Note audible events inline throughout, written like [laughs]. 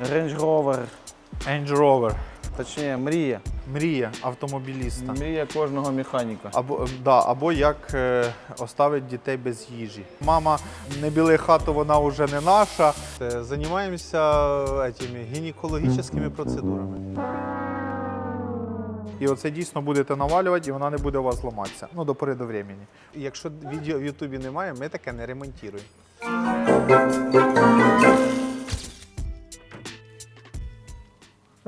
Range Rover, Range Rover. точніше, мрія. Мрія автомобіліста. Мрія кожного механіка. Або, да, або як е, оставить дітей без їжі. Мама не біли хату, вона вже не наша. Е, Займаємося етими, гінекологічними процедурами. І оце дійсно будете навалювати, і вона не буде у вас ламатися. Ну, до пори до времени. І Якщо відео в Ютубі немає, ми таке не ремонтуємо.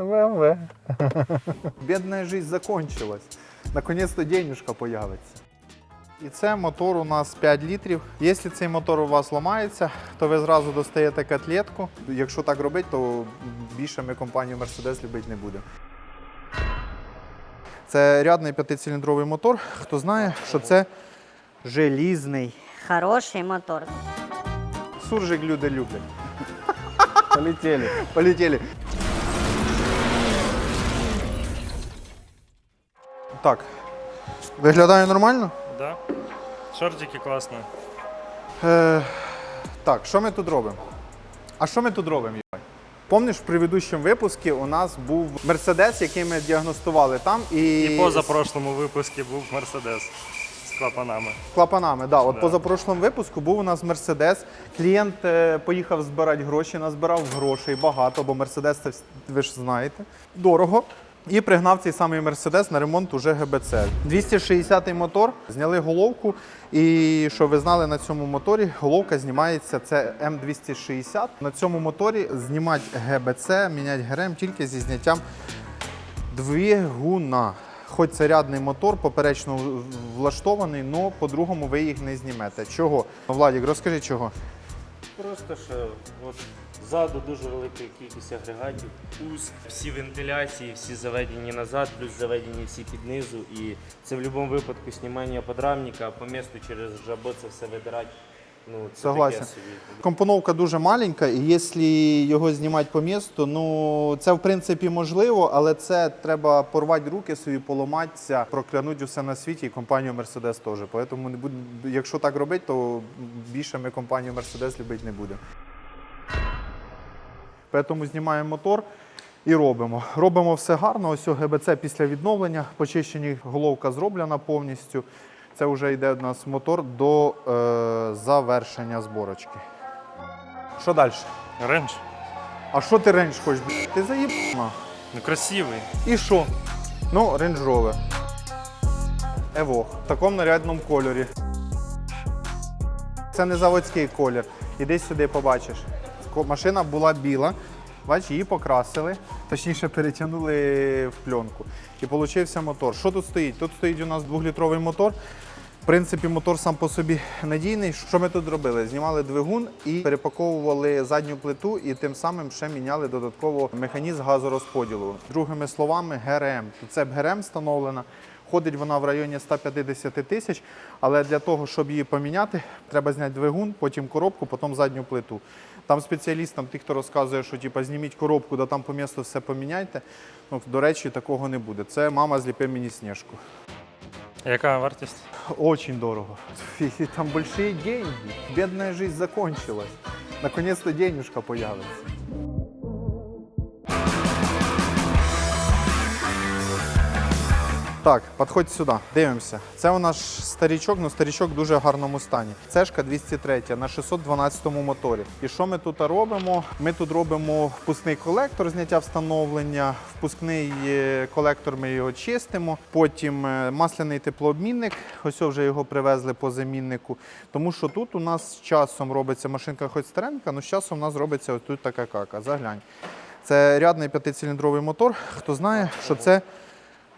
ВМВ. Бідна життя закончилась. Наконець-то денежка появиться. І це мотор у нас 5 літрів. Якщо цей мотор у вас ламається, то ви зразу достаєте котлетку. Якщо так робити, то більше ми компанію Mercedes любити не будемо. Це рядний п'ятициліндровий мотор. Хто знає, що це желізний. Хороший мотор. Суржик люди люблять. Полетіли. Полетели. Так. Виглядає нормально? Да. Шортики класно. Е, так, що ми тут робимо? А що ми тут робимо? Помниш, в предыдущому випуску у нас був Мерседес, який ми діагностували там, і, І позапрошлому випуску був Мерседес з клапанами. клапанами. Да, от Да. позапрошлому випуску був у нас Мерседес. Клієнт е, поїхав збирати гроші, назбирав грошей багато, бо Мерседес це вс- ви ж знаєте. Дорого. І пригнав цей самий Мерседес на ремонт уже ГБЦ. 260-й мотор, зняли головку. І що ви знали на цьому моторі, головка знімається це М260. На цьому моторі знімати ГБЦ, міняти ГРМ тільки зі зняттям двигуна. Хоч це рядний мотор, поперечно влаштований, але по-другому ви їх не знімете. Чого? Владік, розкажи чого. Просто що от ззаду дуже велика кількість агрегатів, пуск, всі вентиляції, всі заведені назад, плюс заведені всі під низу. І це в будь-якому випадку знімання подрамника, а по місту через жабо це все видирати. Ну, це Согласен. таке собі. Компоновка дуже маленька, і якщо його знімати по місту, ну це в принципі можливо, але це треба порвати руки собі, поламатися, проклянути усе на світі і компанію Mercedes теж. Тому якщо так робити, то більше ми компанію Mercedes любити не будемо. Тому знімаємо мотор і робимо. Робимо все гарно. Ось о ГБЦ після відновлення, почищені головка зроблена повністю. Це вже йде у нас мотор до е, завершення зборочки. Що далі? Рендж. А що ти рейндж хочеш? Ти заїбана. Ну красивий. І що? Ну, Rover. Evoque. В такому нарядному кольорі. Це не заводський колір. Іди сюди, побачиш. Машина була біла. Бач, її покрасили, точніше перетягнули в пленку. І получився мотор. Що тут стоїть? Тут стоїть у нас двохлітровий мотор. В принципі, мотор сам по собі надійний. Що ми тут робили? Знімали двигун і перепаковували задню плиту, і тим самим ще міняли додатково механізм газорозподілу. Другими словами, ГРМ. Це ГРМ встановлена. Ходить вона в районі 150 тисяч, але для того, щоб її поміняти, треба зняти двигун, потім коробку, потім задню плиту. Там спеціалістам, ті, хто розказує, що типу, зніміть коробку, да там по місту все поміняйте. Ну, до речі, такого не буде. Це мама зліпе мені сніжку. Яка вартість? Очень дорого. [laughs] Там большие деньги. Бедная жизнь закончилась. Наконец-то денежка появится. Так, підходь сюди, дивимося. Це у нас старічок, ну старічок в дуже гарному стані. Цешка 203 на 612 моторі. І що ми тут робимо? Ми тут робимо впускний колектор, зняття встановлення, впускний е, колектор ми його чистимо. Потім е, масляний теплообмінник. Ось вже його привезли по заміннику. Тому що тут у нас з часом робиться машинка хоч старенька, але з часом у нас робиться ось тут така кака. Заглянь. Це рядний п'ятициліндровий мотор. Хто знає, що це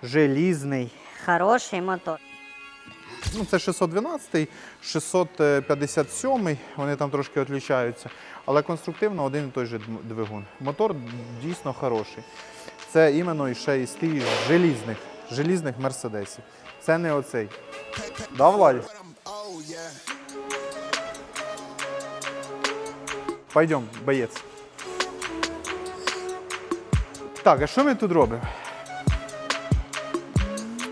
желізний. Хороший мотор. Ну, це 612, 657, вони там трошки відрізняються. Але конструктивно один і той же двигун. Мотор дійсно хороший. Це іменно ще із тих желізних, желізних мерседесів. Це не оцей. Да, Владі? Пойдем, боєць. Так, а що ми тут робимо?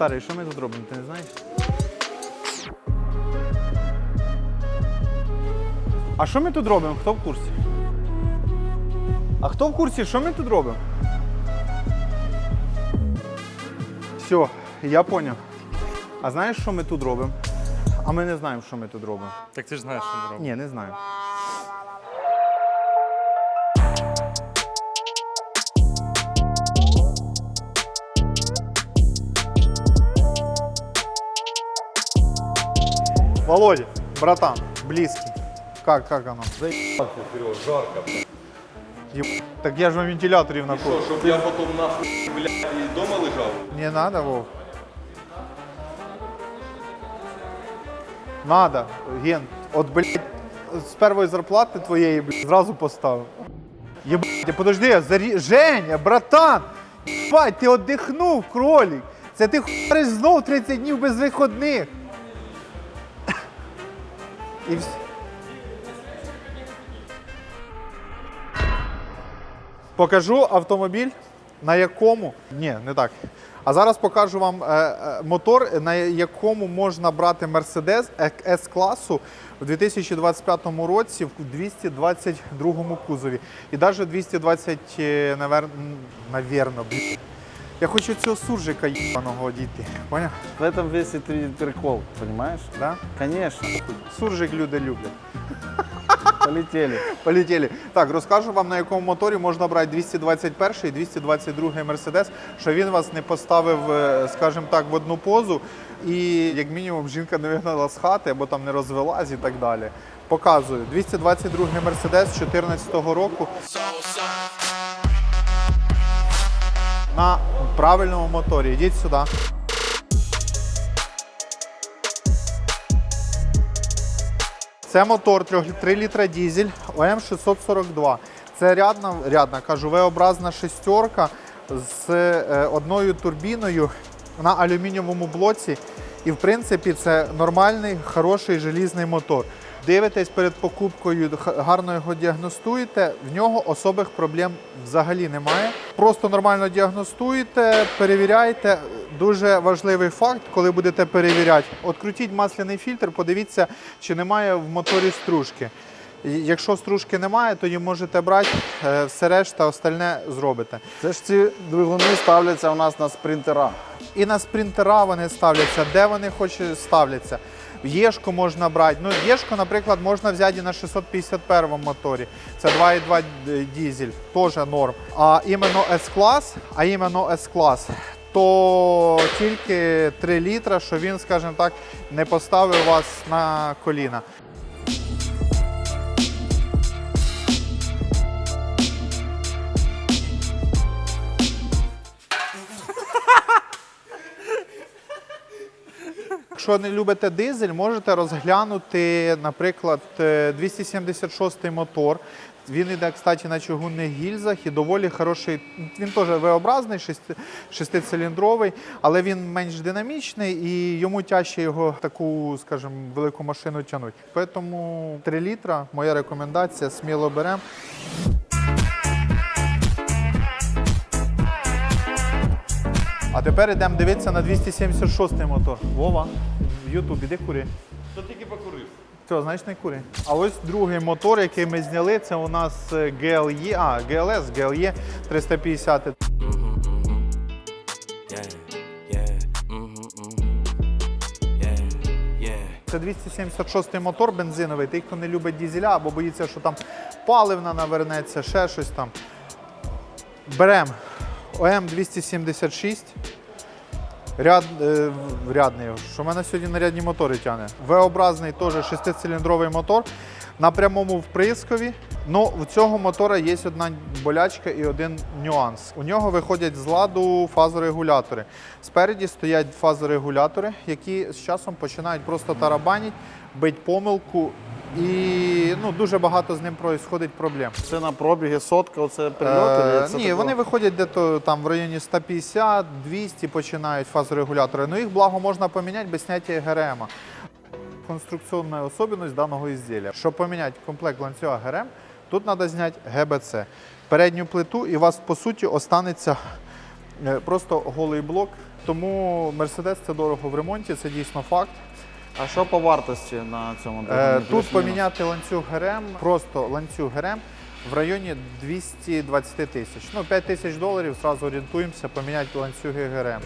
Старий, що ми тут робимо, ти не знаєш? А що ми тут робимо? Хто в курсі? А хто в курсі, що ми тут робимо? Все, я поняв. А знаєш, що ми тут робимо? А ми не знаємо, що ми тут робимо. Так ти ж знаєш, що ми робимо. Ні, не знаю. Володя, братан, близкий. Как, как оно? Еб- Так я же вам вентиляторів на Що, щоб я потім нахуй, блядь, і вдома лежав? Не надо, Вов. Надо, Ген. От, блядь, з першої зарплати твоєї, блядь, зразу поставив. Єбать, подожди, зарі... Женя, братан! Єбать, ти оддихнув, кролік. Це ти хуяриш знов 30 днів без виходних. І вс... Покажу автомобіль, на якому. Ні, не так. А зараз покажу вам е, е, мотор, на якому можна брати Mercedes S-класу у 2025 році в 222 кузові. І навіть 220, е, навер... навірно. Я хочу цього суржика їбаного одійти. Поняв? В этом весь и три- прикол, понимаешь? Да? Конечно. Суржик люди люблять. Полетели. Полетіли. Так, розкажу вам, на якому моторі можна брати 221 і 222 Mercedes, що він вас не поставив, е, скажімо так, в одну позу, і як мінімум жінка не вигнала з хати або там не розвелась і так далі. Показую. 222 Mercedes 2014 року. На правильному моторі. Йдіть сюди. Це мотор 3 літра дізель ОМ642. Це рядна, рядна кажу, V-образна шестерка з е, одною турбіною на алюмінієвому блоці. І в принципі це нормальний, хороший желізний мотор. Дивитесь перед покупкою, гарно його діагностуєте. В нього особих проблем взагалі немає. Просто нормально діагностуєте, перевіряйте. Дуже важливий факт, коли будете перевіряти. Открутіть масляний фільтр, подивіться, чи немає в моторі стружки. Якщо стружки немає, тоді можете брати, е, все решта остальне зробите. Це ж ці двигуни ставляться у нас на спринтера. І на спринтера вони ставляться, де вони хоч ставляться. В можна брати. Ну, Єшку, наприклад, можна взяти на 651 моторі. Це 2,2 д- дізель, теж норм. А іменно S-клас, а іменно S-клас, то тільки 3 літра, що він, скажімо так, не поставив вас на коліна. Якщо не любите дизель, можете розглянути, наприклад, е, 276 мотор. Він йде, кстати, на чугунних гільзах і доволі хороший. Він теж V-образний, шестициліндровий, але він менш динамічний і йому тяжче його таку, скажімо, велику машину тягнути. Тому 3 літра, моя рекомендація, сміло беремо. А тепер йдемо дивитися на 276-й мотор. Вова, в Ютубі, де кури? То тільки покурив. Все, значить не кури. А ось другий мотор, який ми зняли, це у нас е, GLE, а, GLS, GLE 350. Yeah, yeah, mm-hmm, mm-hmm. Yeah, yeah. Це 276 мотор бензиновий. Той, хто не любить дізеля або боїться, що там паливна навернеться, ще щось там. Беремо ОМ 276. Ряд, е, рядний, що в мене сьогодні на рядні мотори тягне. V-образний теж шестициліндровий мотор на прямому вприскові. Ну, у цього мотора є одна болячка і один нюанс. У нього виходять з ладу фазорегулятори. Спереді стоять фазорегулятори, які з часом починають просто тарабанити, бить помилку. І ну, дуже багато з ним происходить проблем. Це на пробіги сотка, оце прильоти. Е, це ні, таке? вони виходять дето там в районі 150-200 починають фазорегулятори. Ну їх благо можна поміняти без зняття ГРМ. Конструкційна особливість даного ізділля. Щоб поміняти комплект ланцюга ГРМ, тут треба зняти ГБЦ. Передню плиту, і у вас по суті останеться е, просто голий блок. Тому Mercedes це дорого в ремонті, це дійсно факт. А що по вартості на цьому Е. Тут поміняти ланцюг ГРМ, просто ланцюг ГРМ В районі 220 тисяч. Ну, 5 тисяч доларів, зразу орієнтуємося, поміняти ланцюги ГРМ.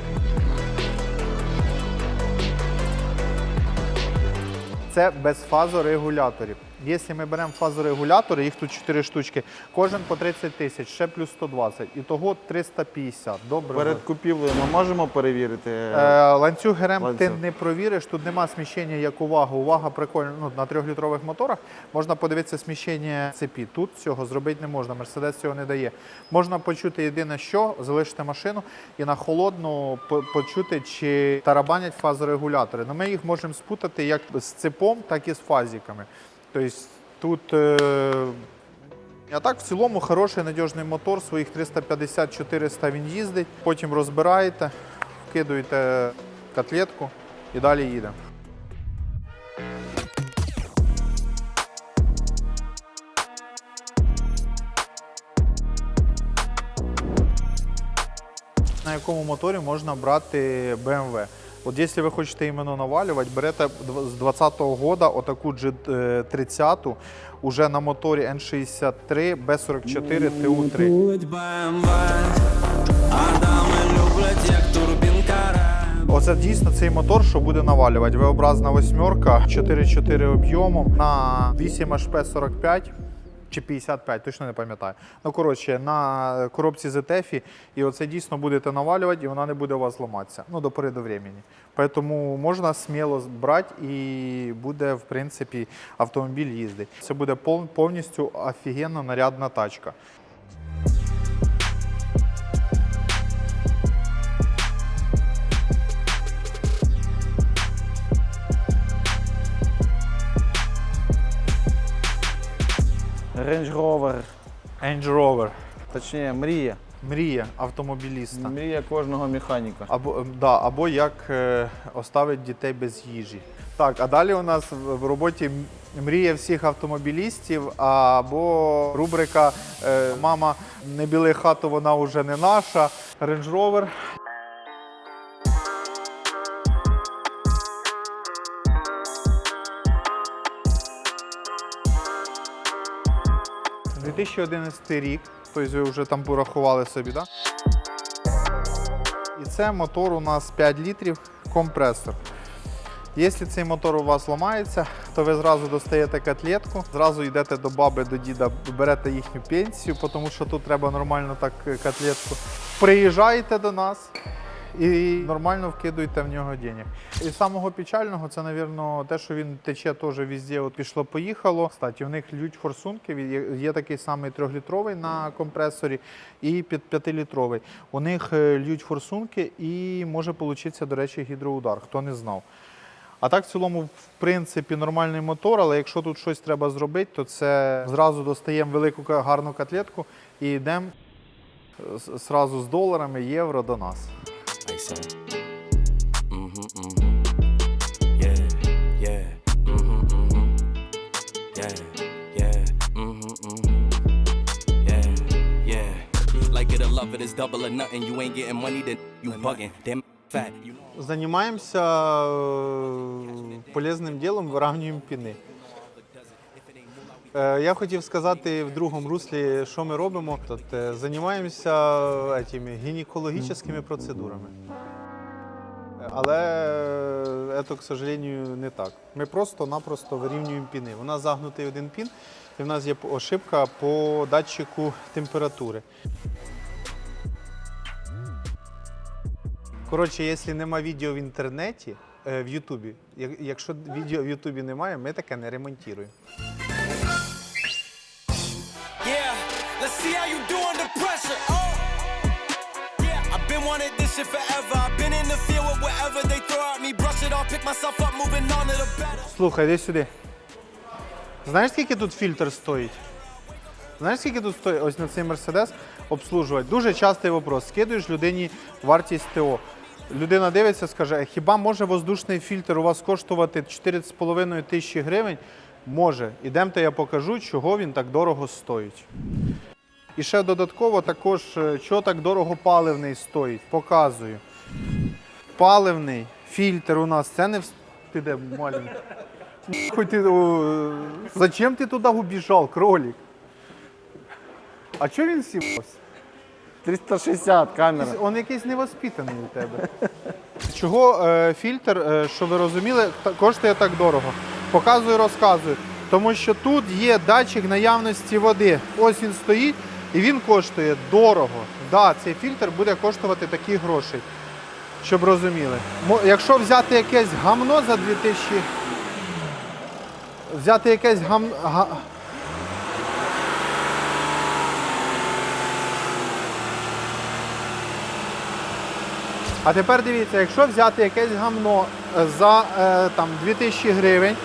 Це без фазорегуляторів. Якщо ми беремо фазорегулятори, їх тут 4 штучки, кожен по 30 тисяч, ще плюс 120. Ітого 350. Добре. Перед купівлею ми можемо перевірити. Е, ланцюг ГРМ ти не провіриш, тут нема сміщення як увага. Увага прикольна. Ну, на трьохлітрових моторах можна подивитися сміщення цепі. Тут цього зробити не можна. Мерседес цього не дає. Можна почути єдине, що залишити машину і на холодну почути, чи тарабанять фазорегулятори. Ну, ми їх можемо спутати як з цепом, так і з фазиками. Тобто тут. Е- а так, в цілому, хороший надіжний мотор, своїх 350-400 він їздить. Потім розбираєте, вкидуєте котлетку і далі їде. На якому моторі можна брати BMW? От якщо ви хочете іменно навалювати, берете з 20-го года отаку G30 уже на моторі N63 B44 TU3. Будь БМВ, а дами люблять, як турбінка РЕМ. Оце дійсно цей мотор, що буде навалювати. V-образна восьмерка, 4.4 об'ємом на 8 HP 45 чи 55, точно не пам'ятаю. Ну, коротше, на коробці ZTF, і оце дійсно будете навалювати, і вона не буде у вас ламатися. Ну, до пори до времени. Тому можна сміло брати і буде, в принципі, автомобіль їздити. Це буде пов- повністю офігенно нарядна тачка. Range Rover. точніше, мрія. Мрія автомобіліста. Мрія кожного механіка. Або, ем, да, або як е, оставити дітей без їжі. Так, а далі у нас в в роботі мрія всіх автомобілістів, або рубрика е, Мама, не білий хату, вона вже не наша. Range Rover. – 2011 рік, тобто ви вже там порахували собі, так? І це мотор у нас 5 літрів компресор. Якщо цей мотор у вас ламається, то ви зразу достаєте котлетку, зразу йдете до баби, до діда, берете їхню пенсію, тому що тут треба нормально так е, котлетку. Приїжджаєте до нас і нормально вкидуєте в нього денег. І самого печального це, мабуть, те, що він тече теж везде, от пішло-поїхало. Кстати, у них лють форсунки, є- такий самий трьохлітровий на компресорі і під п'ятилітровий. У них е, лють форсунки і може получитися, до речі, гідроудар, хто не знав. А так, в цілому, в принципі, нормальний мотор, але якщо тут щось треба зробити, то це зразу достаємо велику гарну котлетку і йдемо зразу з доларами, євро до нас. Like son. Mm-hmm, mm-hmm. Yeah, yeah. Mm-hmm, mm-hmm. Yeah, yeah. Mm-hmm, mm-hmm. Yeah, yeah. Like it or love it, it's double or nothing. You ain't getting money, then you bugging. Damn fat. You know. Займаємося е, полезним Я хотів сказати в другому руслі, що ми робимо. Тобто, е, займаємося этими гінекологічними процедурами. Але е, це, к сожалению, не так. Ми просто-напросто вирівнюємо піни. У нас загнутий один пін, і в нас є ошибка по датчику температури. Коротше, якщо нема відео в інтернеті, е, в Ютубі, якщо відео в Ютубі немає, ми таке не ремонтуємо. See how you do under pressure. Oh, wanting this shit forever. I've been in the field with whatever they throw at me. Brush it off, pick myself up, moving on to the better. Слухай, іди сюди. Знаєш, скільки тут фільтр стоїть? Знаєш, скільки тут стоїть ось на цей мерседес обслужувати? Дуже частий вопрос. Скидуєш людині вартість ТО. Людина дивиться, скаже, хіба може воздушний фільтр у вас коштувати 4,5 тисячі гривень? Може. Ідемте, я покажу, чого він так дорого стоїть. І ще додатково також, е, чого так дорого паливний стоїть. Показую. Паливний фільтр у нас. Це не вс- піде маленький. Ты, о, зачем ты туда убежал, кролик? А чого він сівався? 360 камера. Он якийсь невоспитаний у тебе. Чого е, фільтр, е, що ви розуміли, та- коштує так дорого? Показую, розказую. Тому що тут є датчик наявності води. Ось він стоїть і він коштує дорого. Да, цей фільтр буде коштувати такі гроші. Щоб розуміли. Якщо взяти якесь гамно за 2000. Взяти якесь гам... га- А тепер дивіться, якщо взяти якесь гамно е, за е, там, 2000 гривень,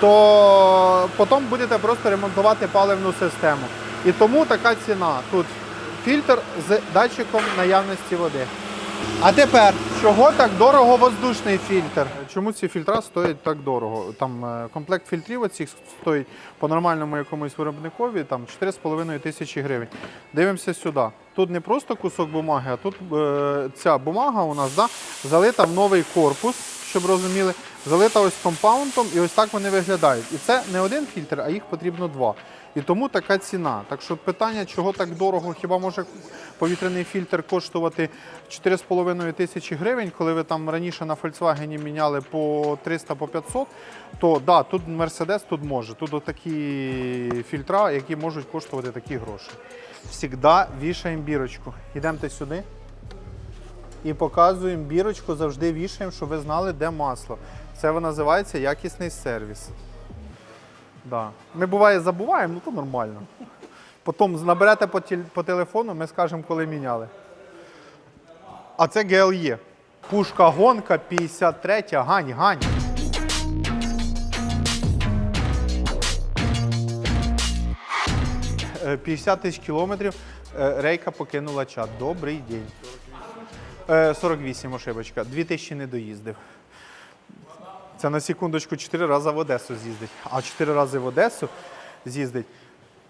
то потім будете просто ремонтувати паливну систему. І тому така ціна. Тут фільтр з датчиком наявності води. А тепер, чого так дорого воздушний фільтр? Чому ці фільтра стоять так дорого? Там е, комплект фільтрів оцих стоїть по нормальному якомусь виробникові там 4,5 тисячі гривень. Дивимося сюди. Тут не просто кусок бумаги, а тут е, ця бумага у нас да, залита в новий корпус, щоб розуміли, залита ось компаундом, і ось так вони виглядають. І це не один фільтр, а їх потрібно два. І тому така ціна. Так що питання, чого так дорого, хіба може повітряний фільтр коштувати 4,5 тисячі гривень, коли ви там раніше на Volkswagen міняли по 300 по 500, то да, тут Mercedes тут може. Тут такі фільтра, які можуть коштувати такі гроші. Всігда вішаємо бірочку. Йдемте сюди і показуємо бірочку, завжди вішаємо, щоб ви знали, де масло. Це називається якісний сервіс. Да. Ми буває забуваємо, ну то нормально. Потім наберете по, тіль- по телефону, ми скажемо, коли міняли. А це GLE. Пушка гонка 53, гань, гань. Е, 50 тисяч кілометрів е, рейка покинула чат. Добрий день. Е, 48 ошибочка. 2000 не доїздив. Це на секундочку 4 рази в Одесу з'їздить. А 4 рази в Одесу з'їздить.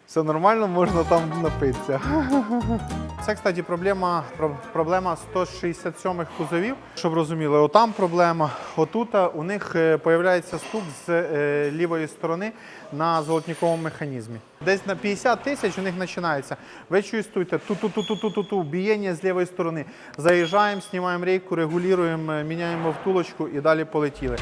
Все нормально, можна там напитися. [laughs] Це, кстати, проблема, про- проблема 167-х кузовів. Щоб розуміли, отам проблема. Отут у них з'являється стук з е, лівої сторони на золотниковому механізмі. Десь на 50 тисяч у них починається. Ви чувствуєте ту-ту-ту-ту-ту-ту, бієння з лівої сторони. Заїжджаємо, знімаємо рейку, регулюємо, е, міняємо втулочку і далі полетіли.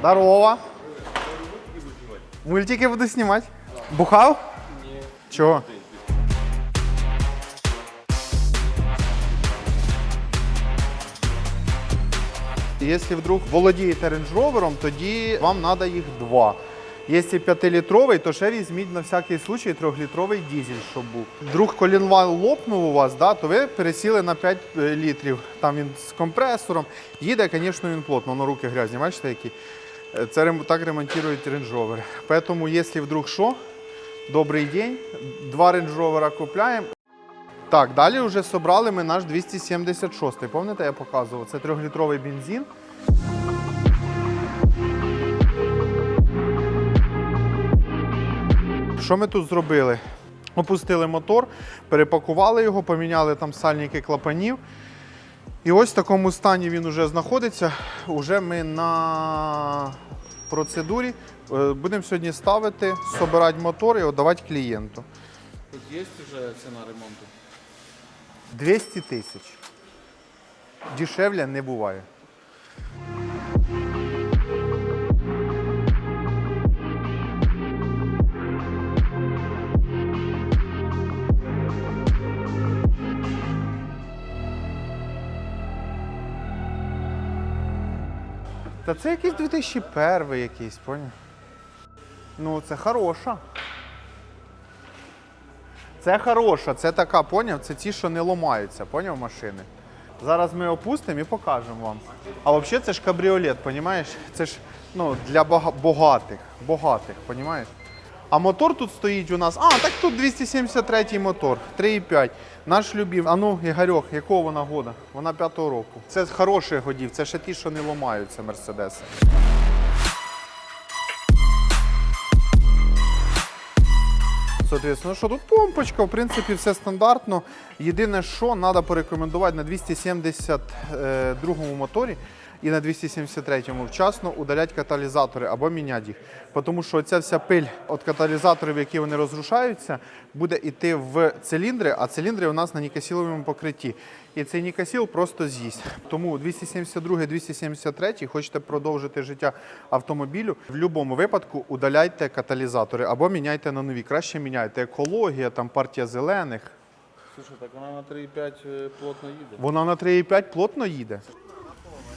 Здорово. Мультики буду знімати. Бухав? Ні. Чого? Якщо вдруг володієте Rover, тоді вам треба їх два. Якщо 5-літровий, то ще візьміть на всякий случай 3-літровий дизель, щоб був. Вдруг колінвал лопнув у вас, да, то ви пересіли на 5 літрів. Там він з компресором. Їде, звісно, він плотно, на руки грязні. Бачите, які? Е, Це так ремонтують Range Rover. Поэтому, якщо вдруг що, добрий день, два Range Rover купляємо. Так, далі вже собрали ми наш 276-й. Пам'ятаєте, я показував? Це 3-літровий бензин. Що ми тут зробили? Опустили мотор, перепакували його, поміняли там сальники клапанів. І ось в такому стані він вже знаходиться. Уже ми на процедурі Е, будемо сьогодні ставити, собирати мотор і віддавати клієнту. Тут є вже ціна ремонту? 200 тисяч. Дешевле не буває. Та це якийсь 2001 якийсь, поняв? Ну, це хороша. Це хороша, це така, поняв? Це ті, що не ламаються, поняв машини. Зараз ми опустимо і покажемо вам. А взагалі це ж кабріолет, понімаєш? Це ж ну, для богатих, багатих, понімаєш? А мотор тут стоїть у нас. А, так тут 273 мотор, 3,5. Наш любив. А ну, Ігорьох, якого вона года? Вона п'ятого року. Це з хороших годів, це ще ті, що не ламаються, мерседеси. Соответственно, що тут помпочка, в принципі, все стандартно. Єдине, що треба порекомендувати на 272 моторі, і на 273-му вчасно удаляти каталізатори або міняти їх. Тому що ця вся пиль від каталізаторів, які вони розрушаються, буде йти в циліндри, а циліндри у нас на нікасіловому покритті. І цей нікасіл просто з'їсть. Тому 272 273 хочете продовжити життя автомобілю. В будь-якому випадку удаляйте каталізатори або міняйте на нові. Краще міняйте екологія, там партія зелених. Слушай, так вона на 3,5 е, плотно їде. Вона на 3,5 плотно їде.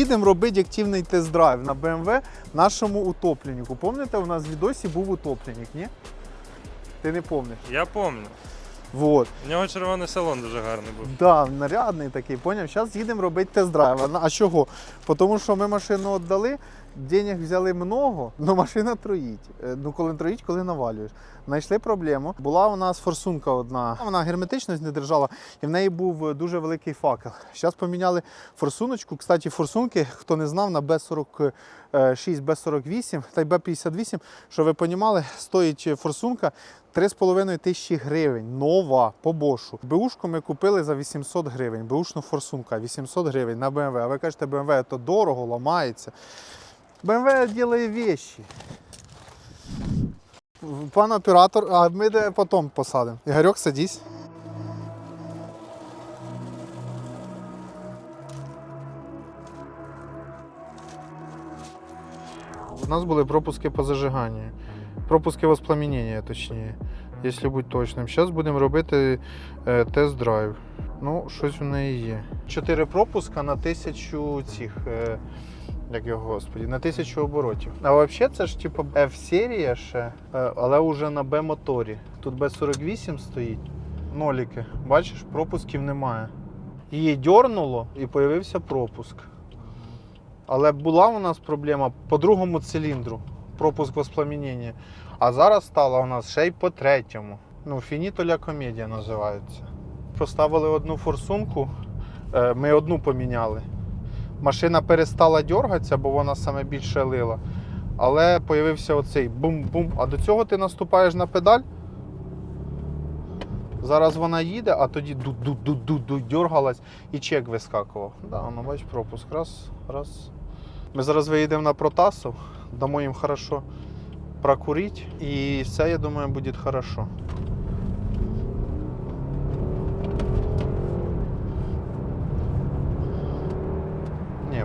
Їдемо робити активний тест-драйв на BMW нашому утопленнику. Помните, у нас в відосі був утопленник, ні? Ти не пам'ятаєш? Я пам'ятаю. Вот. У нього червоний салон дуже гарний був. Да, нарядний такий, поняв? Зараз їдемо робити тест-драйв. А чого? Тому що ми машину віддали, денег взяли много, але машина троїть. Е, Ну, коли троїть, коли навалюєш. Знайшли проблему. Була у нас форсунка одна. Вона герметичність не держала, і в неї був е, дуже великий факел. Зараз поміняли форсуночку. Кстати, форсунки, хто не знав, на Б46, Б48 та й Б58, що ви понімали, стоїть форсунка 3,5 тисячі гривень. Нова по бошу. Бушку ми купили за 800 гривень. Бушну форсунка 800 гривень на BMW. А ви кажете, BMW то дорого, ламається. BMW ділає вещі. Пан оператор, а ми де потім посадимо. Ігорьок, садись. У нас були пропуски по зажиганню. Пропуски воспламенення, точніше, якщо бути точним. Зараз будемо робити е, тест-драйв. Ну, щось у неї є. Чотири пропуска на тисячу цих. Як його господі, на тисячу оборотів. А взагалі це ж типу F-серія ще, е, але вже на B-моторі. Тут B48 стоїть. Ноліки. Бачиш, пропусків немає. Її дьорнуло і з'явився пропуск. Але була у нас проблема по другому циліндру, пропуск воспламенення. А зараз стала у нас ще й по третьому. Ну, фініто ля комедія називається. Поставили одну форсунку, е, ми одну поміняли. Машина перестала дергатися, бо вона саме більше лила. Але з'явився оцей бум-бум. А до цього ти наступаєш на педаль. Зараз вона їде, а тоді ду-ду-ду-ду-ду дергалась і чек вискакував. Да, ну бач, пропуск. Раз, раз. Ми зараз виїдемо на Протасов, дамо їм хорошо прокурити, і все, я думаю, буде хорошо.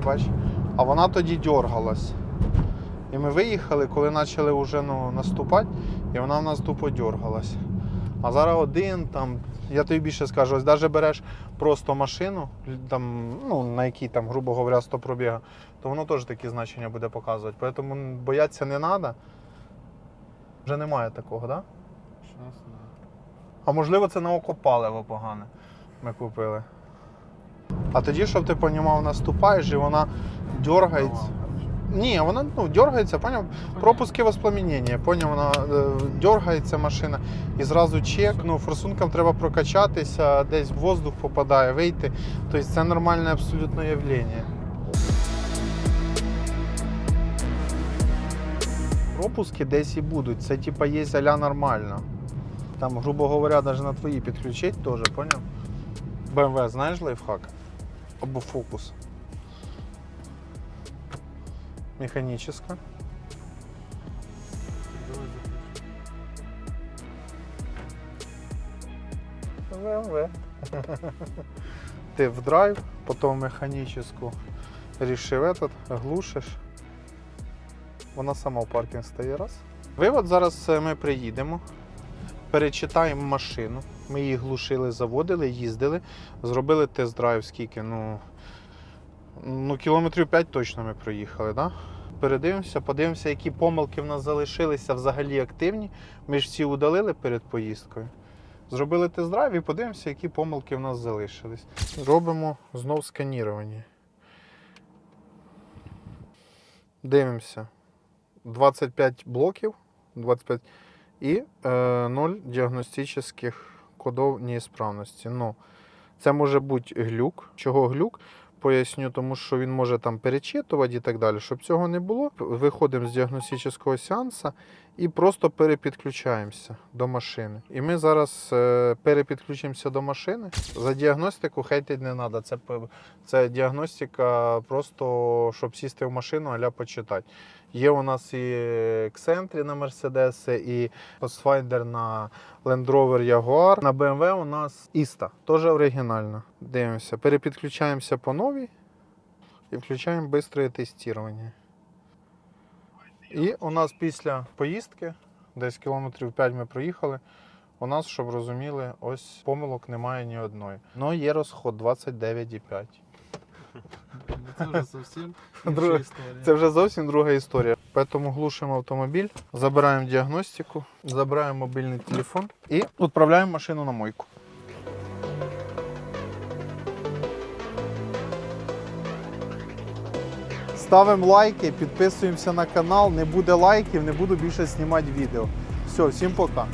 Бач. А вона тоді дергалась. І ми виїхали, коли почали вже ну, наступати, і вона в нас тупо дергалась. А зараз один там, я тобі більше скажу, ось навіть береш просто машину, там, ну, на якій там, грубо говоря, 100 пробіга, то воно теж такі значення буде показувати. Тому боятися не треба. Вже немає такого, так? Да? А можливо, це на око паливо погане. Ми купили. А тоді, щоб ти понімав, наступаєш і вона дергається. Ні, вона ну, дергається, поняв? Пропуски воспламенення, поняв, вона е, дергається машина і зразу чек. Ну, форсункам треба прокачатися, десь воздух попадає, вийти. Тобто це нормальне абсолютно явлення. Пропуски десь і будуть. Це типа є аля нормально. Там, грубо говоря, навіть на твої підключить теж, поняв? BMW, знаєш лайфхак? Або фокус. Механическая. ВМВ. [laughs] Ти в драйв, потім механічну рішив этот, глушиш. Вона сама в паркінг стає раз. Вивод зараз е, ми приїдемо, перечитаємо машину. Ми її глушили, заводили, їздили, зробили тест-драйв скільки. Ну, ну кілометрів 5 точно ми проїхали. Да? Передивимося, подивимося, які помилки в нас залишилися взагалі активні. Ми ж всі удалили перед поїздкою. Зробили тест-драйв і подивимося, які помилки в нас залишились. Робимо знов сканірування. Дивимося. 25 блоків, 25 і е, 0 діагностичних кодів неісправності. Ну, це може бути глюк. Чого глюк? Поясню, тому що він може там перечитувати і так далі. Щоб цього не було, виходимо з діагностичного сеансу і просто перепідключаємося до машини. І ми зараз е, перепідключимося до машини. За діагностику хейтить не треба. Це, це діагностика просто, щоб сісти в машину, аля почитати. Є у нас і Xentry на Mercedes, і Pathfinder на Land Rover Jaguar. На BMW у нас Іста, теж оригінальна. Дивимося, перепідключаємося по новій і включаємо швидке тестування. І у нас після поїздки, десь кілометрів 5 ми проїхали. У нас, щоб розуміли, ось помилок немає ні одної. Ну, є розход 29,5. Це вже зовсім Друге. історія. Це вже зовсім друга історія. Тому глушимо автомобіль, забираємо діагностику, забираємо мобільний телефон і відправляємо машину на мойку. Ставимо лайки, підписуємося на канал. Не буде лайків, не буду більше знімати відео. Все, всім пока.